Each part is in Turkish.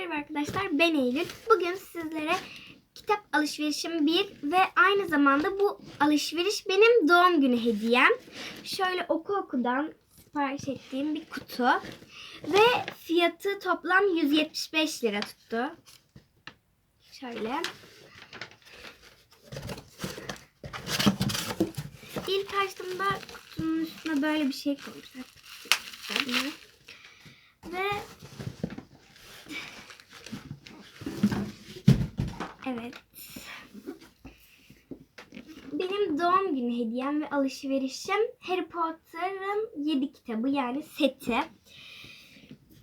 Merhaba arkadaşlar ben Eylül. Bugün sizlere kitap alışverişim bir ve aynı zamanda bu alışveriş benim doğum günü hediyem. Şöyle oku okudan sipariş ettiğim bir kutu ve fiyatı toplam 175 lira tuttu. Şöyle. İlk açtığımda kutunun üstüne böyle bir şey koymuşlar. Ve Evet. Doğum günü hediyem ve alışverişim Harry Potter'ın 7 kitabı yani seti.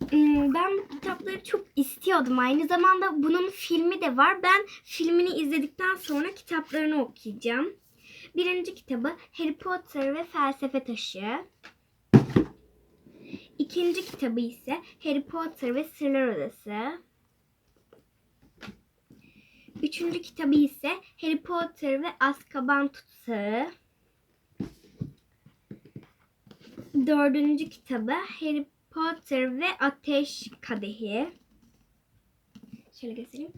Hmm, Ben bu kitapları çok istiyordum. Aynı zamanda bunun filmi de var. Ben filmini izledikten sonra kitaplarını okuyacağım. Birinci kitabı Harry Potter ve Felsefe Taşı. İkinci kitabı ise Harry Potter ve Sırlar Odası. Üçüncü kitabı ise Harry Potter ve Azkaban Tutsağı. Dördüncü kitabı Harry Potter ve Ateş Kadehi. Şöyle göstereyim.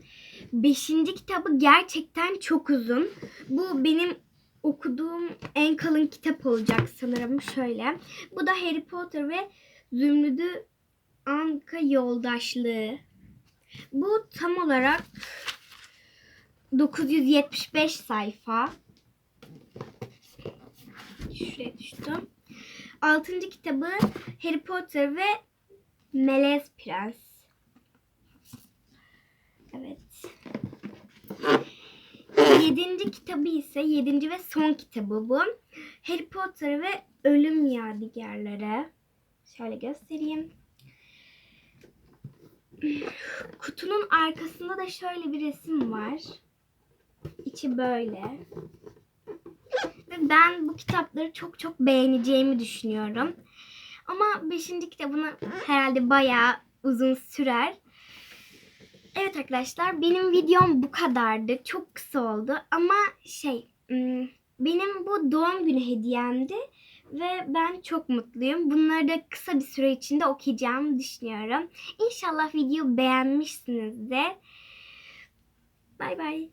Beşinci kitabı gerçekten çok uzun. Bu benim okuduğum en kalın kitap olacak sanırım şöyle. Bu da Harry Potter ve Zümrüdü Anka Yoldaşlığı. Bu tam olarak 975 sayfa. Şuraya düştüm. Altıncı kitabı Harry Potter ve Melez Prens. Evet. Yedinci kitabı ise yedinci ve son kitabı bu. Harry Potter ve Ölüm Yadigarları. Şöyle göstereyim. Kutunun arkasında da şöyle bir resim var. İçi böyle. Ve ben bu kitapları çok çok beğeneceğimi düşünüyorum. Ama 5. kitabını herhalde bayağı uzun sürer. Evet arkadaşlar benim videom bu kadardı. Çok kısa oldu ama şey hmm, benim bu doğum günü hediyemdi ve ben çok mutluyum. Bunları da kısa bir süre içinde okuyacağımı düşünüyorum. İnşallah video beğenmişsinizdir. Bay bay.